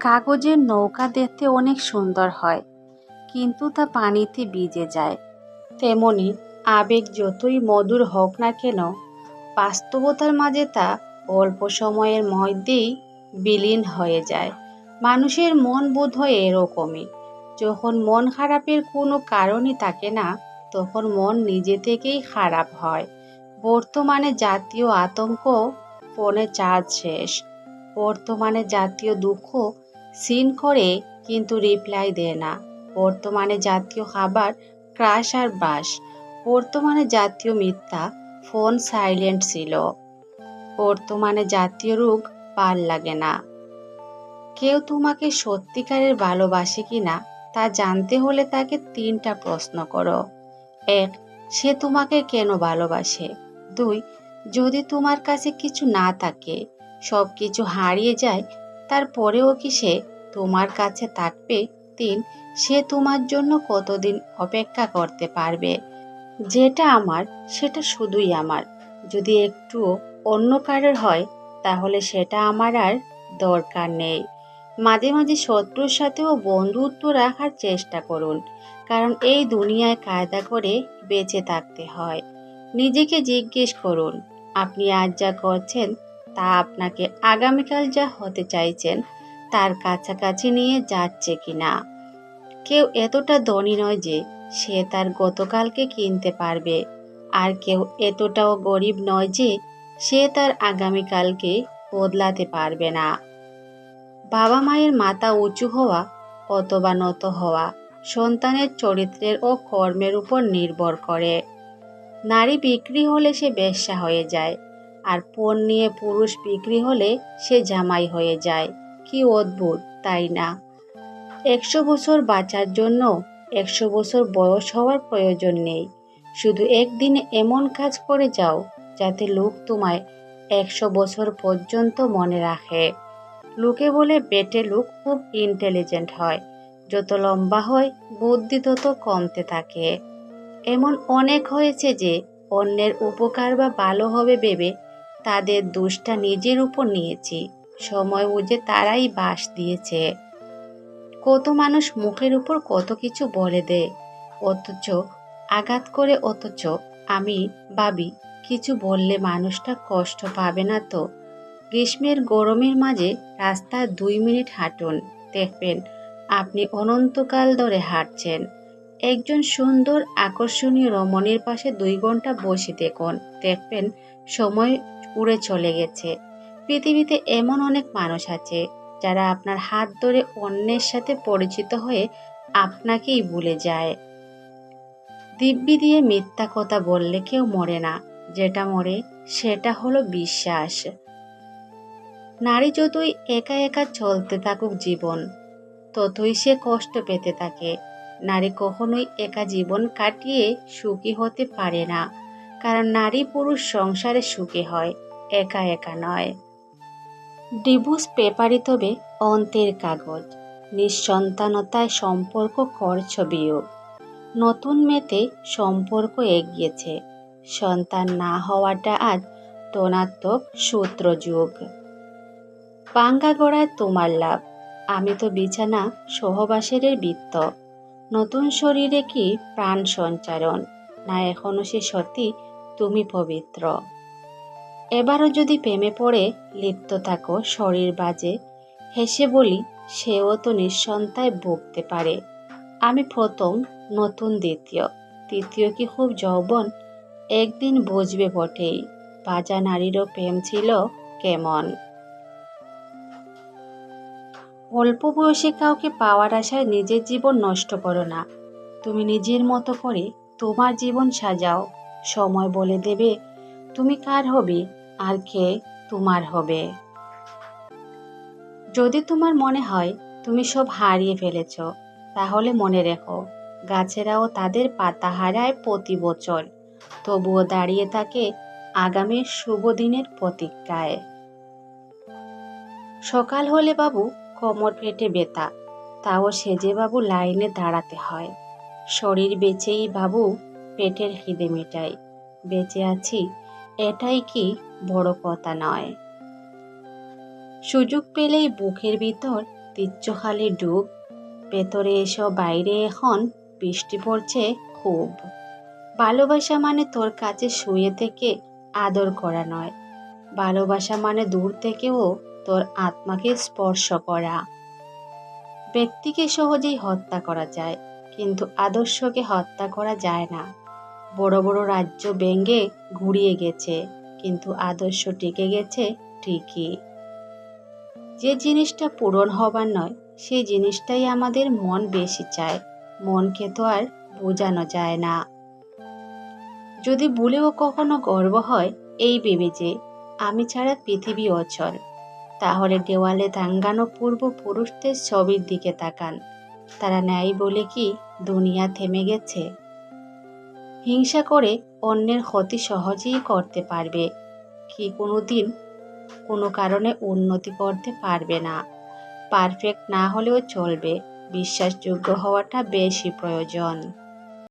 কাগজের নৌকা দেখতে অনেক সুন্দর হয়, কিন্তু তা পানিতে ভিজে যায়। তেমনি আবেগ যতই মধুর হোক না কেন, বাস্তবতার মাঝে তা অল্প সময়ের মধ্যেই বিলীন হয়ে যায়। মানুষের মন বোধ হয় এরকমই। যখন মন খারাপের কোনো কারণই থাকে না, তখন মন নিজে থেকেই খারাপ হয়। বর্তমানে জাতীয় আতঙ্ক ফোনে চার্জ শেষ। বর্তমানে জাতীয় দুঃখ সিন করে কিন্তু রিপ্লাই দেয় না। বর্তমানে জাতীয় খাবার ক্রাশ আর বাস। বর্তমানে জাতীয় মিথ্যা, ফোন সাইলেন্ট ছিল। বর্তমানে জাতীয় রোগ পার লাগে না। কেউ তোমাকে সত্যিকারের ভালোবাসে কি না তা জানতে হলে তাকে তিনটা প্রশ্ন করো। এক, সে তোমাকে কেন ভালোবাসে? দুই, যদি তোমার কাছে কিছু না থাকে সব কিছু হারিয়ে যায় তারপরেও কি সে তোমার কাছে থাকবে তিন? সে তোমার জন্য কতদিন অপেক্ষা করতে পারবে? যেটা আমার, সেটা শুধুই আমার। যদি একটুও অন্য কারোর হয়, তাহলে সেটা আমার আর দরকার নেই। মাঝে মাঝে শত্রুর সাথেও বন্ধুত্ব রাখার চেষ্টা করুন, কারণ এই দুনিয়ায় কায়দা করে বেঁচে থাকতে হয়। নিজেকে জিজ্ঞেস করুন, আপনি আজ যা করছেন তা আপনাকে আগামীকাল যা হতে চাইছেন তার কাছাকাছি নিয়ে যাচ্ছে কিনা। কেউ এতটা ধনী নয় যে সে তার গতকালকে কিনতে পারবে। আর কেউ এতটাও গরিব নয় যে সে তার আগামীকালকে বদলাতে পারবে না। বাবা মায়ের মাথা উঁচু হওয়া অথবা নত হওয়া সন্তানের চরিত্রের ও কর্মের উপর নির্ভর করে। নারী বিক্রি হলে সে বেশ্যা হয়ে যায়। আর পণ নিয়ে পুরুষ বিক্রি হলে সে জামাই হয়ে যায়। কি অদ্ভুত, তাই না? একশো বছর বাঁচার জন্য একশো বছর বয়স হওয়ার প্রয়োজন নেই। শুধু একদিনে এমন কাজ করে যাও যাতে লোক তোমায় একশো বছর পর্যন্ত মনে রাখে। লোকে বলে বেটে লোক খুব ইন্টেলিজেন্ট হয়। যত লম্বা হয়, বুদ্ধি তত কমতে থাকে। এমন অনেক হয়েছে যে অন্যের উপকার বা ভালো হবে ভেবে তাদের দোষটা নিজের উপর নিয়েছি। সময় বুঝে তারাই বাস দিয়েছে। কত মানুষ মুখের উপর কত কিছু বলে দেয়। অথচ, আঘাত করে অথচ আমি ভাবি, কিছু বললে মানুষটা কষ্ট পাবে না তো। গ্রীষ্মের গরমের মাঝে রাস্তা দুই মিনিট হাঁটুন, দেখবেন আপনি অনন্তকাল ধরে হাঁটছেন। একজন সুন্দর, আকর্ষণীয় রমণীর পাশে দুই ঘণ্টা বসে দেখুন। দেখবেন সময় উড়ে চলে গেছে। পৃথিবীতে এমন অনেক মানুষ আছে যারা আপনার হাত ধরে অন্যের সাথে পরিচিত হয়ে আপনাকেই ভুলে যায়। দিব্যি দিয়ে মিথ্যা কথা বললে কেউ মরে না। যেটা মরে, সেটা হলো বিশ্বাস। নারী যতই একা একা চলতে থাকুক জীবন, ততই সে কষ্ট পেতে থাকে। নারী কখনোই একা জীবন কাটিয়ে সুখী হতে পারে না, কারণ নারী পুরুষ সংসারে সুখী হয়, একা একা নয়। ডিভোর্স পেপারই তবে অন্তের কাগজ, নিঃসন্তানতায় সম্পর্ক করছ বিয়োগ। নতুন মেতে সম্পর্ক এগিয়েছে, সন্তান না হওয়াটা আজ ধনাত্মক সূত্র যুগ পাঙ্গা গড়ায় তোমার লাভ, আমি তো বিছানা সহবাসের বৃত্ত। নতুন শরীরে কি প্রাণ সঞ্চারণ? না এখনও সে সত্যি তুমি পবিত্র। এবারও যদি প্রেমে পড়ে, লিপ্ত থাকো, শরীর বাজে, হেসে বলি, সেও তো নিঃসন্তায় ভুগতে পারে। আমি প্রথম, নতুন দ্বিতীয়। তৃতীয় কি খুব যৌবন? একদিন বুঝবে বটেই। বাজা নারীরও প্রেম ছিল কেমন? অল্প বয়সে কাউকে পাওয়ার আশায় নিজের জীবন নষ্ট করো না। তুমি নিজের মতো করে তোমার জীবন সাজাও। সময় বলে দেবে, তুমি কার হবে? আর কে তোমার হবে? যদি তোমার মনে হয়, তুমি সব হারিয়ে ফেলেছ, তাহলে মনে রেখো, গাছেরাও তাদের পাতা হারায় প্রতি বছর। তবুও দাঁড়িয়ে থাকে আগামীর শুভ দিনের প্রতীক্ষায়। সকাল হলে বাবু কোমর পেটে ব্যথা, তাও সেজে বাবু লাইনে দাঁড়াতে হয়। শরীর বেঁচেই বাবু পেটের খিদে মেটাই বেঁচে আছি, এটাই কি বড় কথা নয়। সুযোগ পেলেই বুকের ভিতর দিচ্ছ খালি ডুব। ভেতরে এসো, বাইরে এখন, বৃষ্টি পড়ছে খুব। ভালোবাসা মানে তোর কাছে শুয়ে থেকে আদর করা নয়। ভালোবাসা মানে দূর থেকেও তোর আত্মাকে স্পর্শ করা। ব্যক্তিকে সহজেই হত্যা করা যায়, কিন্তু আদর্শকে হত্যা করা যায় না। বড় বড় রাজ্য ব্যঙ্গে ঘুরিয়ে গেছে, কিন্তু আদর্শ টিকে গেছে ঠিকই। যে জিনিসটা পূরণ হবার নয়, সেই জিনিসটাই আমাদের মন বেশি চায়। মনকে তো আর বোঝানো যায় না। যদি ভুলেও কখনো গর্ব হয়, এই ভেবে যে, আমি ছাড়া পৃথিবী অচল। তাহলে দেওয়ালে টাঙ্গানো পূর্বপুরুষদের ছবির দিকে তাকান। তারা নেয় বলে কি দুনিয়া থেমে গেছে? হিংসা করে অন্যের ক্ষতি সহজেই করতে পারবে। কি কোনো দিন কোনো কারণে উন্নতি করতে পারবে না। পারফেক্ট না হলেও চলবে। বিশ্বাসযোগ্য হওয়াটা বেশি প্রয়োজন।